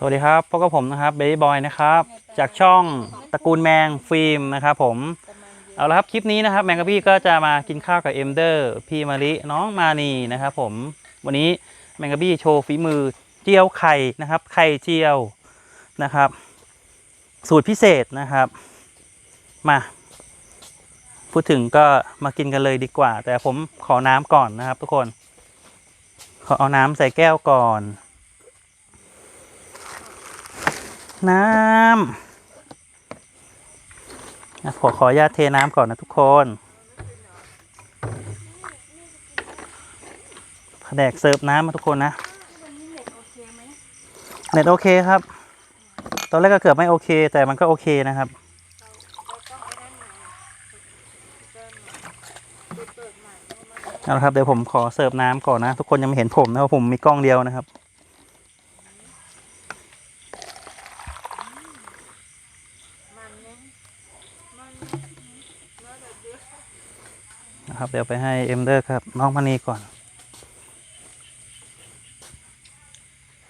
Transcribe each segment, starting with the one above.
สวัสดีครับพบกับผมนะครับเบย์บอยนะครับ จากช่องตระกูลแมงฟิล์มนะครับผม เอาละครับคลิปนี้นะครับ แมงกะพี่ก็จะมากินข้าวกับเอ็มเดอร์พี่มาริน้องมานีนะครับผม วันนี้แมงกะพี่โชว์ฝีมือเจียวไข่นะครับ ไข่เจียวนะครับ สูตรพิเศษนะครับ มา พูดถึงก็มากินกันเลยดีกว่า แต่ผมขอน้ำก่อนนะครับ ทุกคน ขอเอาน้ำใส่แก้วก่อน น้ำขอขอญาตเทน้ำก่อนนะทุกคนแผนกเสิร์ฟน้ำมาทุกคนนะเน็ตโอเคครับ ตอนแรกก็เกือบไม่โอเค แต่มันก็โอเคนะครับเอาละครับเดี๋ยวผมขอเสิร์ฟน้ำก่อนนะ ทุกคนยังไม่เห็นผมนะผมมีกล้องเดียวนะครับ นะครับ เดี๋ยวไปให้เอ็มเดอร์ครับ น้องมณีก่อน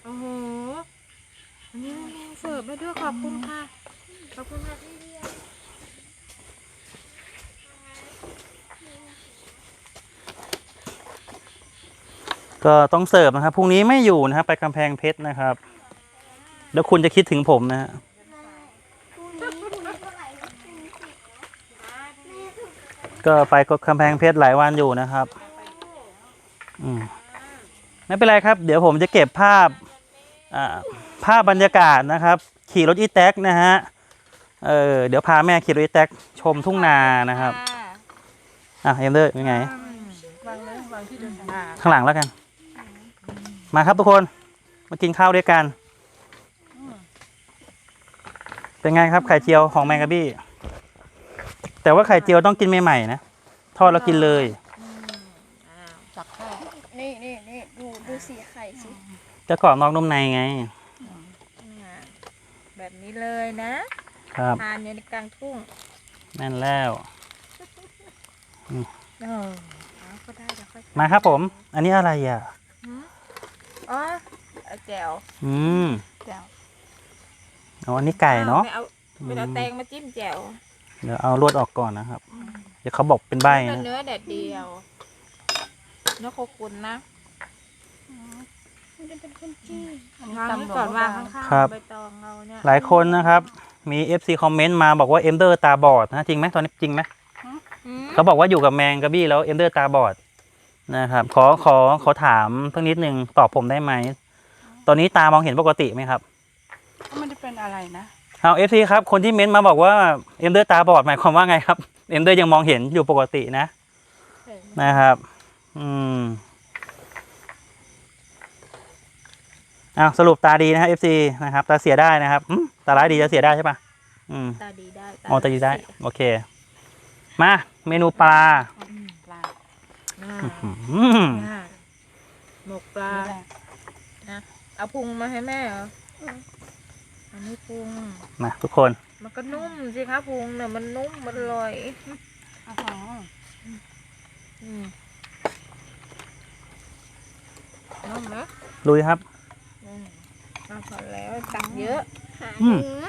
โอ้โหอันนี้แมงเสิร์ฟมาด้วยขอบคุณค่ะ ขอบคุณค่ะพี่เดียก็ต้องเสิร์ฟนะครับพรุ่งนี้ไม่อยู่นะครับ ไปกำแพงเพชรนะครับ แล้วคุณจะคิดถึงผมนะฮะ ก็ไปกำแพงเพชรหลายวันอยู่นะครับอืมไม่เป็นไรครับ เดี๋ยวผมจะเก็บภาพภาพบรรยากาศนะครับ ขี่รถอีแท็กนะฮะเออเดี๋ยวพาแม่ขี่รถอีแท็กชมทุ่งนานะครับอะเอ็มเดอร์เป็นไงวางเลยวางที่เดินทางข้างหลังแล้วกัน มาครับทุกคนมากินข้าวด้วยกัน เป็นไงครับไข่เจียวของแมงกะบี้ แต่ว่าไข่เจียวต้องกินใหม่ๆนะทอดแล้วกินเลย จับแค่นี่นี่นี่ดูดูสีไข่สิจะกรอบนอกนุ่มในไงแบบนี้เลยนะครับ ทานอยู่ในกลางทุ่งแน่นแล้ว เออเอาก็ได้เดี๋ยวค่อยมาครับผม อันนี้อะไรอะอ๋อเอาแจ่วอืมแจ่วออันนี้ไก่เนาะ ไม่เอาไม่เอาแตงมาจิ้มแจ่ว เดี๋ยวเอาลวดออกก่อนนะครับ เดี๋ยวเขาบอกเป็นใบเนื้อนะ เนื้อแดดเดียว เนื้อโคกุนนะมันจะเป็นคนจีนวางไว้ก่อนวางข้างครับๆใบตองเราเนี่ยหลายคนนะครับ มี FC คอมเมนต์มาบอกว่าเอ็มเดอร์ตาบอดนะจริงไหมตอนนี้จริงไหมอืมเขาบอกว่าอยู่กับแมงกะบี้แล้วเอ็มเดอร์ตาบอดนะครับ ขอขอขอถามเพิ่งนิดนึงตอบผมได้ไหม ตอนนี้ตามองเห็นปกติไหมครับ มันจะเป็นอะไรนะ เอาเอฟซีครับ คนที่เม้นต์มาบอกว่าเอ็มเดอร์ตาบอดหมายความว่าไงครับ เอ็มเดอร์ยังมองเห็นอยู่ปกตินะ นะครับ อืมอ้าวสรุปตาดีนะครับเอฟซีนะครับ ตาเสียได้นะครับอืมตาร้ายดีจะเสียได้ใช่ปะอืมตาดีได้อ๋อตาดีได้ โอเค มา เมนูปลาปลาอ่าอืมอ่าหมกปลาเอาพุงมาให้แม่เหรอ ออันนี้พุงมาทุกคน มันก็นุ่มสิคะพุงเนี่ยมันนุ่มมันอร่อยอาหารอืมนุ่มไหมลุยครับอืมเอาพอแล้วตักเยอะหาอืมเนื้อ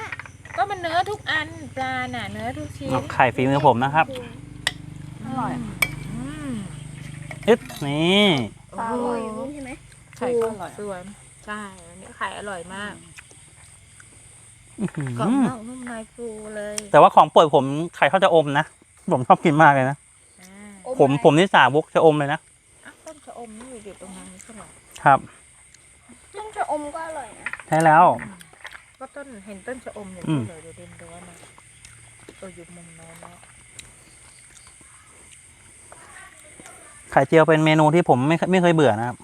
ก็มันเนื้อทุกอันปลาน่ะเนื้อทุกชิ้นเอาไข่ฝีมือผมนะครับอร่อยอืมอึ๊บนี่ปลาอร่อยอยู่นี่ใช่ไหมไข่ก็อร่อยสวยใช่อันนี้ไข่อร่อยมากอื้อหื กรอบอนอกนุ่มในฟูเลยแต่ว่าของโปรดผมไข่ข้าวจะอมนะ ผมชอบกินมากเลยนะ อ่าผมผมนี่สาวกจะอมเลยนะ อะต้นชะอมนี่อยู่ตรงนั้นไม่ใช่เหรอครับ ต้มชะอมก็อร่อยนะใช่แล้ว ก็ต้นเห็นต้นชะอมอยู่อืมที่เลยอยู่ดินรั้วนะตัวอยู่มุมโน้นนะไข่เจียวเป็นเมนูที่ผมไม่เคไม่เคยเบื่อนะครับ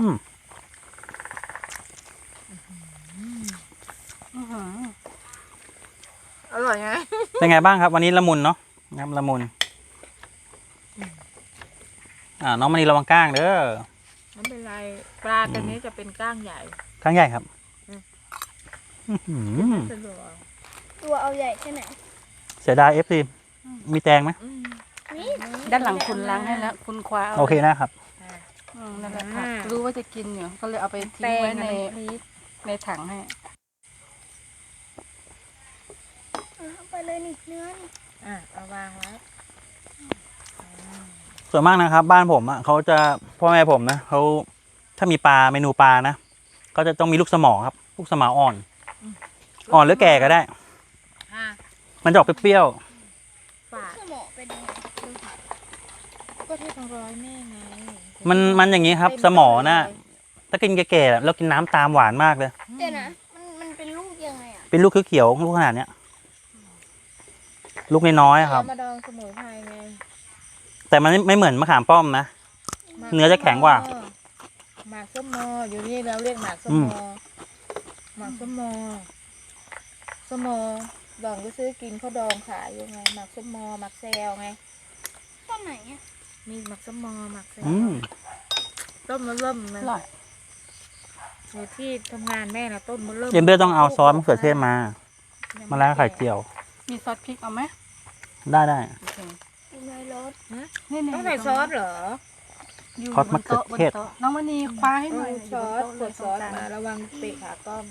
อืม อื้อหือ อร่อยไง เป็นไงบ้างครับ วันนี้ละมุนเนาะนะครับละมุน อ่าน้องมณีระวังก้างเด้อไม่เป็นไรปลาตัวนี้จะเป็นก้างใหญ่ก้างใหญ่ครับอืมอื้อหือสะดวกตัวเอาใหญ่แค่ไหนเสียดายเอฟซีมีแตงไหมอืมนี่ด้านหลังคุณล้างให้แล้วคุณคว้าาโอเคนะครับอะอืมนั่นแหละค่ะอ่ารู้ว่าจะกินอยู่ก็เลยเอาไปทิ้แตงงไว้กับในน้ำพริกในถังให้ เอาไปเลยนี่เนื้อนี่อะเอาวางไว้ส่วนมากนะครับ บ้านผมอะเขาจะพ่อแม่ผมนะเขาถ้ามีปลาเมนูปลานะก็จะต้องมีลูกสมอครับ ลูกสมออ่อน อ่อนหรือแก่ก็ได้ อะมันจะออกเปรี้ยวฝาดสมองเป็นยังไงดูค่ะก็ที่ทางร้อยแม่ไงๆมันมันอย่างนี้ครับ สมอนะถ้ากินแก่ๆแล้วกินน้ำตามหวานมากเลย เดี๋ยวนะ มันมันเป็นลูกยังไงอะ เป็นลูกเขียวๆลูกขนาดเนี้ย ลูกน้อยๆครับเอามาดองสมุนไพรไงแต่มันไม่ไม่เหมือนมะขามป้อมนะ หมากเนื้อจะแข็งกว่าหมากส้มมออยู่นี่เราเรียกหมากส้มอืมมอหมากส้มมอส้มมอดองก็ซื้อกินเขาดองขายยังไงหมากส้มมอหมากแซวไงต้นไหนอะมีหมากส้มมอหมากแซวอืมต้นมะเริ่มอนะร่อยอยู่ที่ทำงานแม่นะต้นมะเริ่มเยมเบอร์ต้องเอาซอสมะเขือเทศมา มาแล้วไข่เจียว มีซอสพริกเอาไหมได้ได้โอเคอยู่ในรถนี่ๆต้องใส่ซอสเหรออยู่ซอสบมะนเขือโต๊ะบนเทศโต๊ะน้องมณีคว้าให้หน่อยเอาซอสขวดซอสมาระวังเตะขากล้อง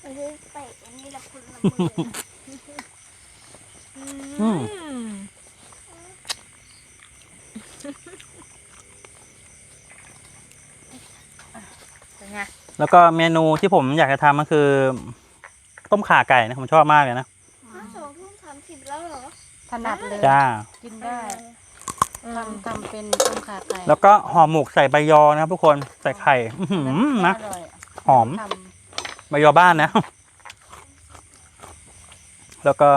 ไม่ใช่เตะอันนี้แหละคุณละมืออืมมเป็นไงแล้วก็เมนูที่ผมอยากจะทำก็คือ ต้มข่าไก่นะผมชอบมากเลยนะ ถนัดเลยจ้า กินได้เออทำทำเป็นต้มขาไก่แล้วก็ห่อหมกใส่ใบยอนะครับทุกคนใส่ไข่อื้อหือนะอร่อยหอม ทใบยอบ้านนะ แล้วก็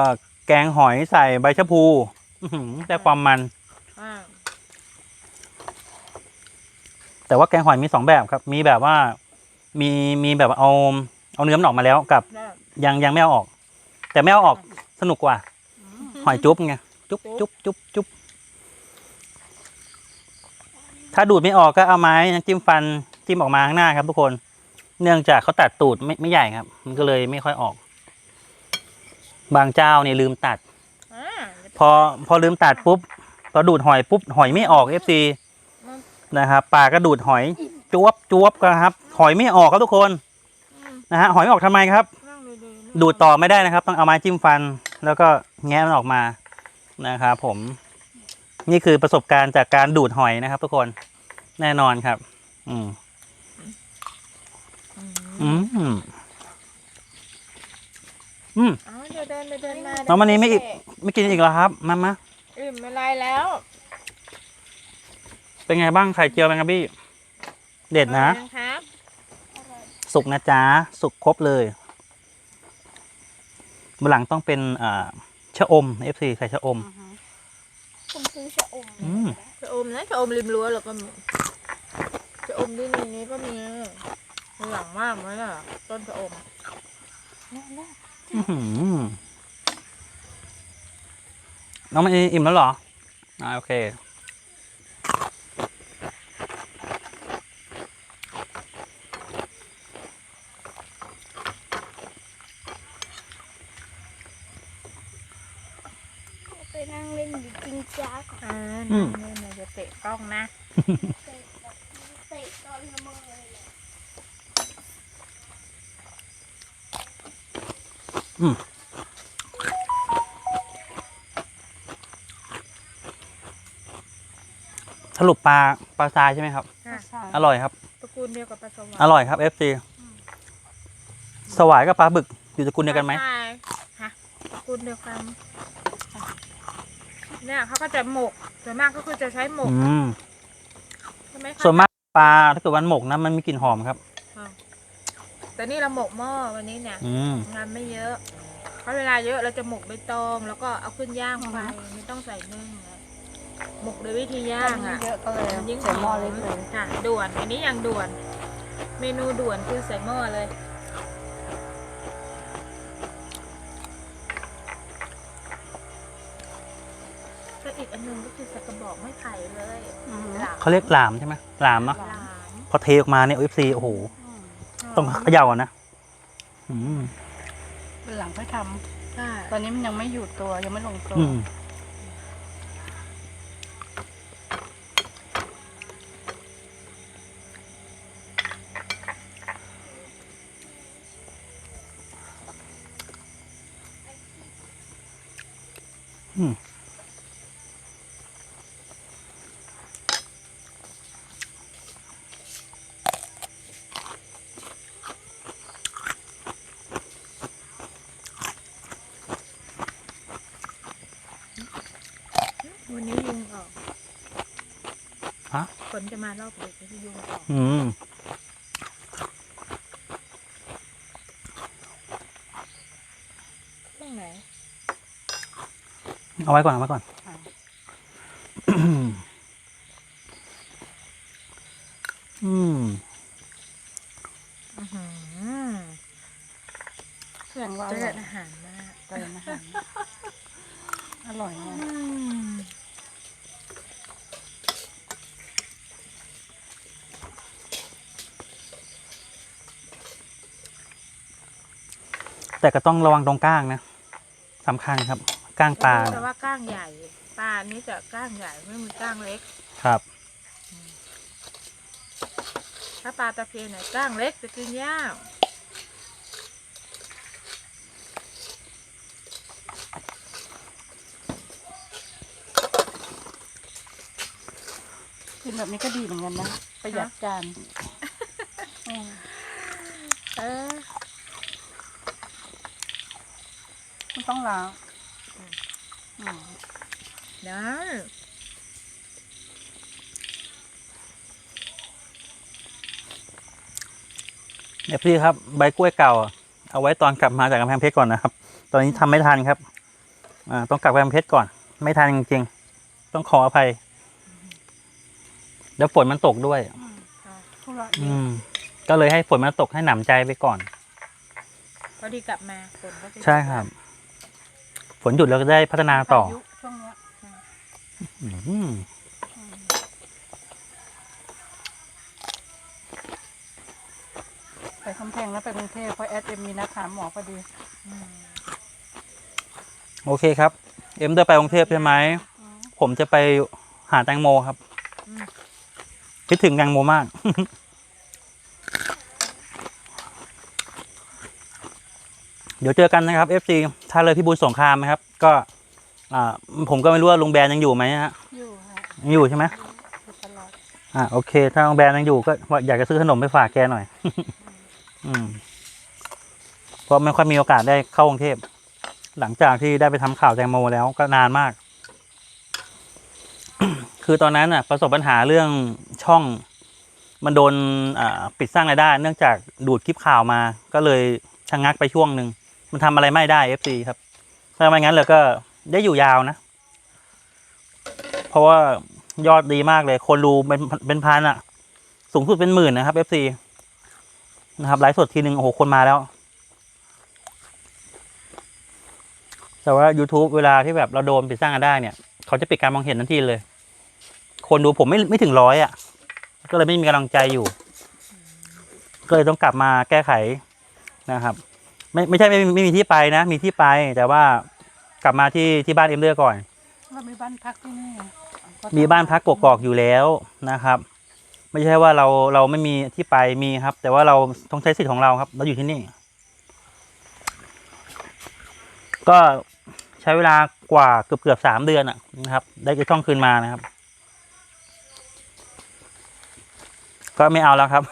แกงหอยใส่ใบชะพูอื้อหือได้ความมันอ่าแต่ว่าแกงหอยมีสองแบบครับ มีแบบว่า มีมีแบบเอาเอาเนื้อมันออกมาแล้วกับ ได้ยังยังไม่เอาออก แต่ไม่เอาออกสนุกกว่า หอยจุ๊บไงจุ๊บจุ๊บจุ๊บจุ๊บถ้าดูดไม่ออกก็เอาไม้จิ้มฟันจิ้มออกมาข้างหน้าครับทุกคน เนื่องจากเขาตัดตูดไม่ไม่ใหญ่ครับ มันก็เลยไม่ค่อยออก บางเจ้าเนี่ยลืมตัดอ่าพอพอลืมตัดปุ๊บพอดูดหอยปุ๊บหอยไม่ออกเอฟซีนะครับปลาก็ดูดหอยจวบจวบกันครับ หอยไม่ออกครับทุกคนนะฮะหอยไม่ออกทำไมครับนั่งดีๆดูดต่อไม่ได้นะครับ ต้องเอาไม้จิ้มฟัน แล้วก็แงะมันออกมานะครับผม นี่คือประสบการณ์จากการดูดหอยนะครับ ทุกคนแน่นอนครับ อืมอืมอืมอ๋อเดี๋ยวเดินไปเดินมาน้องมันนี้ไม่อีกไม่กินอีกแล้วครับ มามาอิ่มอะไรแล้ว เป็นไงบ้างไข่เจียวแมงกะบี้ เด็ดนะอร่อยครับ สุกนะจ๊ะ สุกครบเลย บนหลังต้องเป็นอ่าชะอม FC ใส่ชะอมำอือฮึผมซื้อชะอมอืม ชะอมนะชะอมริมรั้วแล้วก็มีชะอมที่นี่นี้ก็มีหลังมากไหมล่ะต้นชะอมอื้อหือน้องมันอิ่มแล้วเหรออ่าโอเค ไปนั่งเล่นอยู่จริงจ้าก่ อนอ่าอืม นี่มันจะเตะกล้องนะเตะแบบเตะตอนละเมอเลยแหละสรุปปลาปลาทรายใช่ไหมครับค่ะใช่อร่อยครับ ตระกูลเดียวกับปลาสวายอร่อยครับ FC สวายกับปลาบึกอยู่ตระกูลเดียวกันไหมปลาทรายค่ะตระกูลเดียวกันเนี่ยเขาก็จะหมก ส่วนมากก็คือจะใช้หมกอืมใช่ไหมคะส่วนมากปลาถ้าเกิดวันหมกนะมันมีกลิ่นหอมครับ แต่นี่เราหมกหม้อวันนี้เนี่ย อืม งานไม่เยอะ เพราะเวลาเยอะเราจะหมกใบตอง แล้วก็เอาขึ้นย่างไปไม่ต้องใส่นึ่งนะหมกโดยวิธีย่างอะ เยอะก็เลยมันยิ่งใส่หม้อมเล็กเลย ค่ะด่วน อันนี้อย่างด่วน เมนูด่วนคือใส่หม้อเลย อันนึงก็คือสกระบอกไม้ไผ่เลยเขาเรียกหลามใช่ไหมหลามอะามพอเทออกมาเนี่ยเอฟซีโอ้โห ต้องเขย่าก่อนะเป็นหลังค่อทำตอนนี้มันยังไม่อยู่ตัวยังไม่ลงตัวอืม นจะมารอบดึกที่ยุงออกอืมตรงไหนเอาไว้ก่อนเอาไว้ก่อนค่ะอืม อื้อหือ เครื่องว่าอ เจ ร่ ริ อย ญอาหารมาก เติมอาหารอร่อยไง อืม แต่ก็ต้องระวังตรงก้างนะสำคัญครับ ก้างปลาแต่เนี่ยว่าก้างใหญ่ปลานี้จะก้างใหญ่ไม่มีก้างเล็ก ครับ ถ้าปลาตะเพียนเนี่ยก้างเล็กจะกินยากกินแบบนี้ก็ดีเหมือนกันนะ ประหยัดจานอืมเออ ไม่ ต้องล้างอืมได้เดี๋ยวพี่ครับใบกล้วยเก่า เอาไว้ตอนกลับมาจากกำแพงเพชรก่อนนะครับ ตอนนี้ทำไม่ทันครับอ่าต้องกลับกำแพงเพชรก่อน ไม่ทันจริงๆต้องขออภัยแล้วฝนมันตกด้วยธุระเยอือะมก็เลยให้ฝนมันตกให้หนำใจไปก่อนพอดีกลับมาฝนก็จะใช่ครับ ฝนหยุดแล้วก็ได้พัฒนาต่อพายุช่วงเนี้ยอืมไปคำแพงแล้วไปกรุงเทพเพราะแอดเอ็มมีนัดถามหมอพอดีอืมโอเคครับ เอ็มเดินไปกรุงเทพใช่ไหมผมจะไปหาแตงโมครับอืมคิดถึงแตงโมมาก เดี๋ยวเจอกันนะครับ FC ถ้าเลยพี่บุญสงครามนะครับ ก็อ่าผมก็ไม่รู้ว่าลุงแบนยังอยู่ไหมฮะอยู่ค่ะยังอยู่ใช่ไหมอยู่ตลอดอ่าโอเค ถ้าลุงแบนยังอยู่ก็ว่าอยากจะซื้อขนมไปฝากแกหน่อย อืมเพราะไม่ค่อยมีโอกาสได้เข้ากรุงเทพหลังจากที่ได้ไปทำข่าวแตงโมแล้วก็นานมาก คือตอนนั้นอะ ประสบปัญหาเรื่องช่องมันโดนอ่าปิดสร้างรายได้ เนื่องจากดูดคลิปข่าวมา ก็เลยชะงักไปช่วงหนึ่ง มันทำอะไรไม่ได้ FC ครับ ถ้าไม่งั้นเลยก็ได้อยู่ยาวนะ เพราะว่ายอดดีมากเลย คนดูเป็นเป็นพันอะสูงสุดเป็นหมื่นนะครับ FC นะครับไลฟ์สดทีหนึ่งโอ้โหคนมาแล้ว แต่ว่า YouTube เวลาที่แบบเราโดนปิดสร้างรายได้เนี่ย เขาจะปิดการมองเห็นทันทีเลย คนดูผมไม่ไม่ถึงร้อยอะ ก็เลยไม่มีกำลังใจอยู่ ก็เลยต้องกลับมาแก้ไขนะครับ ไม่ไม่ใช่ไม่ไม่มีที่ไปนะ มีที่ไป แต่ว่ากลับมาที่ที่บ้านเอ็มเดอร์ก่อน เรามีบ้านพักที่นี่ไงมีบ้านพักกกอกอยู่แล้วนะครับ ไม่ใช่ว่าเราเราไม่มีที่ไปมีครับ แต่ว่าเราต้องใช้สิทธิ์ของเราครับ เราอยู่ที่นี่ ก็ใช้เวลากว่าเกือบเกือบสามเดือนอะนะครับ ได้กระช่องคืนมานะครับ ก็ไม่เอาแล้วครับ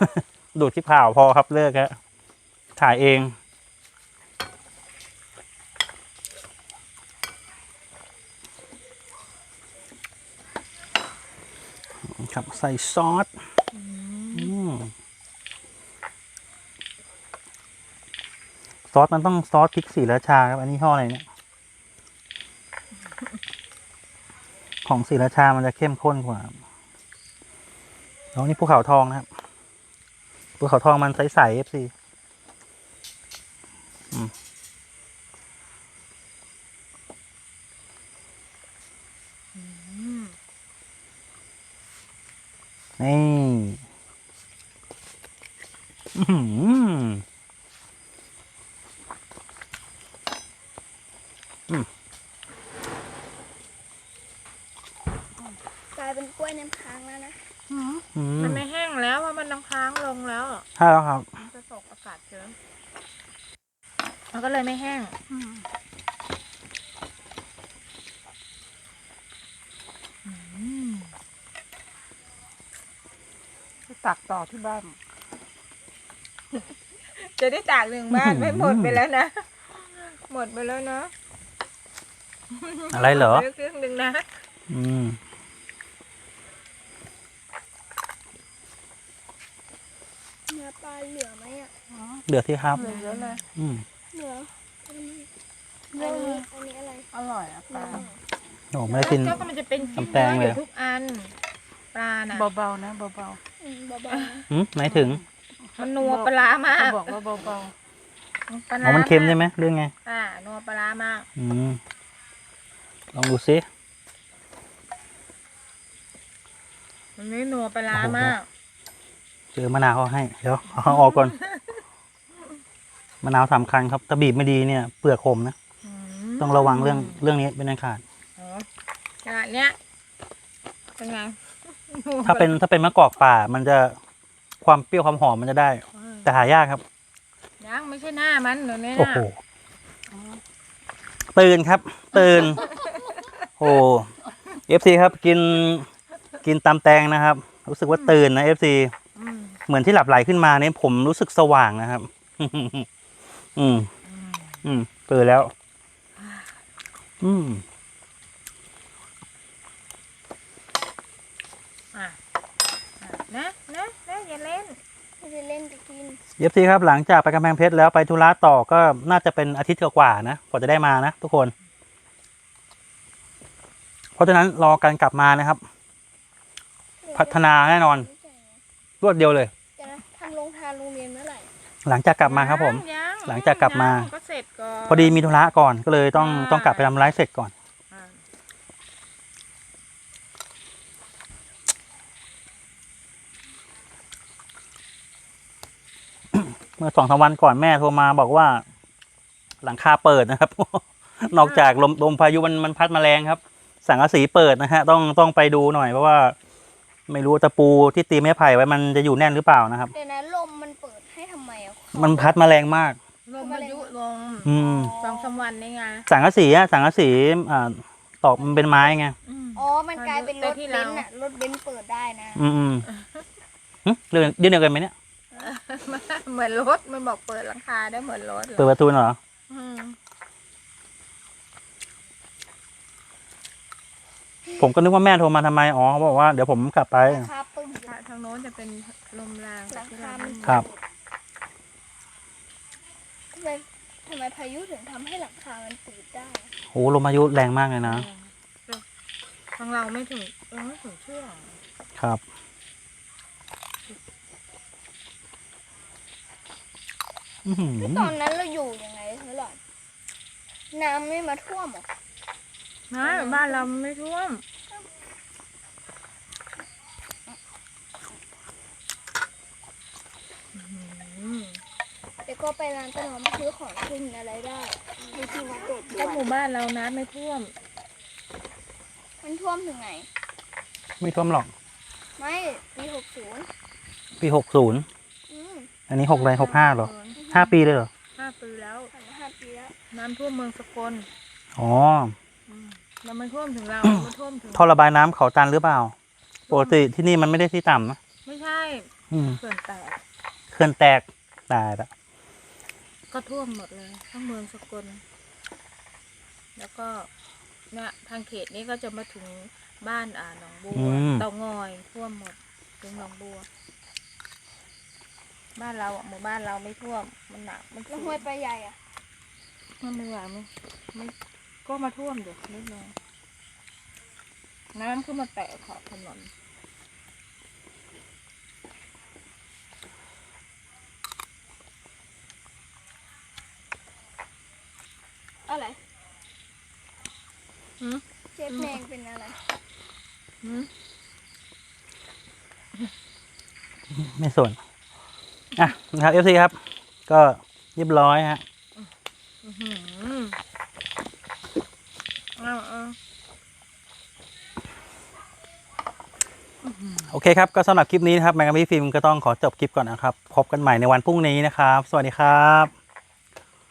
ดูดที่ข่าวพอครับเลิกครับถ่ายเอง ครับใส่ซอสซอสมันต้องซอสพริกสีราชาครับ อันนี้ห่ออะไรเนี่ยของสีราชามันจะเข้มข้นกว่าแล้วนี่ภูเขาทองนะครับภูเขาทองมันใสๆเอฟซีม อืม นี่อื้อหือ กลายเป็นกล้วยน้ำค้างแล้วนะ อืม อื มัน ม ไม่แห้งแล้วเพราะมันน้ำค้างลงแล้ว ใช่แล้วครับ มันจะตกอากาศเชื้อ มันก็เลยไม่แห้งอืมไปตักต่อที่บ้าน จะได้ตากหนึ่งบ้านไม่หมดไปแล้วนะ หมดไปแล้วเนาะอะไรเหรอหมดไปแล้วครึ่งหนึ่งนะ อืม เนื้อปลาเหลือไหมอะ เดือดที่ครับเหลือเลยอืมเหลืออันนี้เยอัอะนเลนี้ยอันนี้อะไรอร่อยอะปลาโอ้ไม่ได้กินเจ้าก็มันจะเป็นชิ้นตำแตงเลยทุกอัน ปลาน่ะเบาๆนะเบาอืมเบาๆนะหืมหมายถึงมันนัวปลาร้าๆมากเขาบอกว่าเบาปลาอ๋ร้าอมันเค็มใช่ไหมเรื่องไง อ่านัวปลาร้ามากอืม ลองดูซิ มันไม่นัวปลาร้ามาก เจอมะนาวเขาให้ เดี๋ยวเอาออกก่อน มะนาวสำคัญครับถ้าบีบไม่ดีเนี่ยเปลือกขมนะอืมต้องระวังเรื่องเรื่องนี้เป็นอันขาด อ๋อขนาดเนี้ยเป็นไงถ้าเป็นถ้าเป็นมะกอกป่ามันจะความเปรี้ยวความหอมมันจะได้แต่หายากครับ ยังไม่ใช่หน้ามันเดี๋ยวนี้โอ้นะโหตื่นครับ ตื่น โอ้เอฟซีครับกินกินตำแตงนะครับ รู้สึกว่าตื่นนะเอฟซีอืมเหมือนที่หลับไหลขึ้นมาเนี่ยผมรู้สึกสว่างนะครับ อืม อืมตื่นแล้ว อืมอะอะนะนะนะอย่าเล่น ไม่ได้เล่นจะกินเอฟซีครับหลังจากไปกำแพงเพชรแล้วไปธุระต่อก็น่าจะเป็นอาทิตย์กว่าๆนะกว่าจะได้มานะทุกคน เพราะฉะนั้นรอการกลับมานะครับ พัฒนาแน่นอนรวดเดียวเลยจะนะทำโรงทานโรงเรียนเมื่อไหร่หลังจากกลับมาครับผม ยัง หลังจากกลับมา ก็เสร็จก่อนพอดีมีธุระก่อนก็เลยต้องอ่าต้องกลับไปทำร้ายเสร็จก่อน อ่าเมื่อสองสามวันก่อนแม่โทรมาบอกว่า หลังคาเปิดนะครับ นอกจากลมลมพายุมันมันพัดมาแรงครับ สังกะสีเปิดนะฮะต้องต้องไปดูหน่อยเพราะว่า ไม่รู้ตะปูที่ตีไม้ไผ่ไว้มันจะอยู่แน่นหรือเปล่านะครับ เดี๋ยวนะลมมันเปิดให้ทำไมอะมันพัดมาแรงมากล มพายุลงอืมสองสามวันนี่ไงสังกะสีอะสังกะสีอ่าตอกมันเป็นไม้ไงอืม อ๋อ มันกลายเป็นรแต่ถที่เบเรานซ์อะรถเบนซ์เปิดได้นะ อืมอืมหึเรื่องเรื่องเดียวกันไหมเนี่ยเหมือนรถมันบอกเปิดหลังคาได้เหมือนรถเลยเปิดประตูเหรออืมผมก็นึกว่าแม่โทรมาทำไมอ๋อเขาบอกว่าเดี๋ยวผมกลับไป ราคาปึ้ง ทางโน้นจะเป็นลมแรงราคามันครับทำไมทำไมพายุถึงทำให้หลังคา มันปิดได้โอ้ลมพายุแรงมากเลยนะ ทางเราไม่ถึงเราไม่ถึงช่วงครับ อื้อหือตอนนั้นเราอยู่ยังไงเธอหลอด น้ำไม่มาท่วมเหรอ นะบ้านเราไม่ท่วม เดี๋ยว ก็ไปร้านต้นหอมซื้อของกินอะไรได้มีที่วัดโดดถ้าหมู่บ้านเราน้ำไม่ท่วม มันท่วมถึงไหน ไม่ท่วมหรอก ไม่ปีหกศูนย์ปีหกศูนย์อืมอันนี้หกอะไรหกห้าหรอห้าปีเลยเหรอ ห้าปีแล้ว ผ่านมาห้าปีแล้วน้ำท่วมเมืองสกลอ๋อแล้วมันท่วมถึงเรา มันท่วมถึง ท่อระบายน้ำเขาตันหรือเปล่า ปกติที่นี่มันไม่ได้ที่ต่ำนะไม่ใช่อืมเขื่อนแตกเขื่อนแตกตายละ ก็ท่วมหมดเลยทั้งเมืองสกล แล้วก็เนี่ยทางเขตนี้ก็จะมาถึงบ้านอ่าหนองบัวเตางอยท่วมหมดถึงหนองบัว บ้านเราอะหมู่บ้านเราไม่ท่วมมันหนักมันแล้วสูห้วยงปลาใหญ่อะมันไม่ไหวไหมไม่ก็มาท่วมอยู่นิดหน่อยน้ำขึ้นมาแตะขอบถนน อะไร หืม เชฟแมงเป็นอะไรหืมไม่สนอะนะครับเอฟซีครับ ก็เรียบร้อยฮะอื้อหือเอาเอาโอเคครับ ก็สำหรับคลิปนี้นะครับ แมงกะพี่ฟิล์มก็ต้องขอจบคลิปก่อนนะครับ พบกันใหม่ในวันพรุ่งนี้นะครับ สวัสดีครับ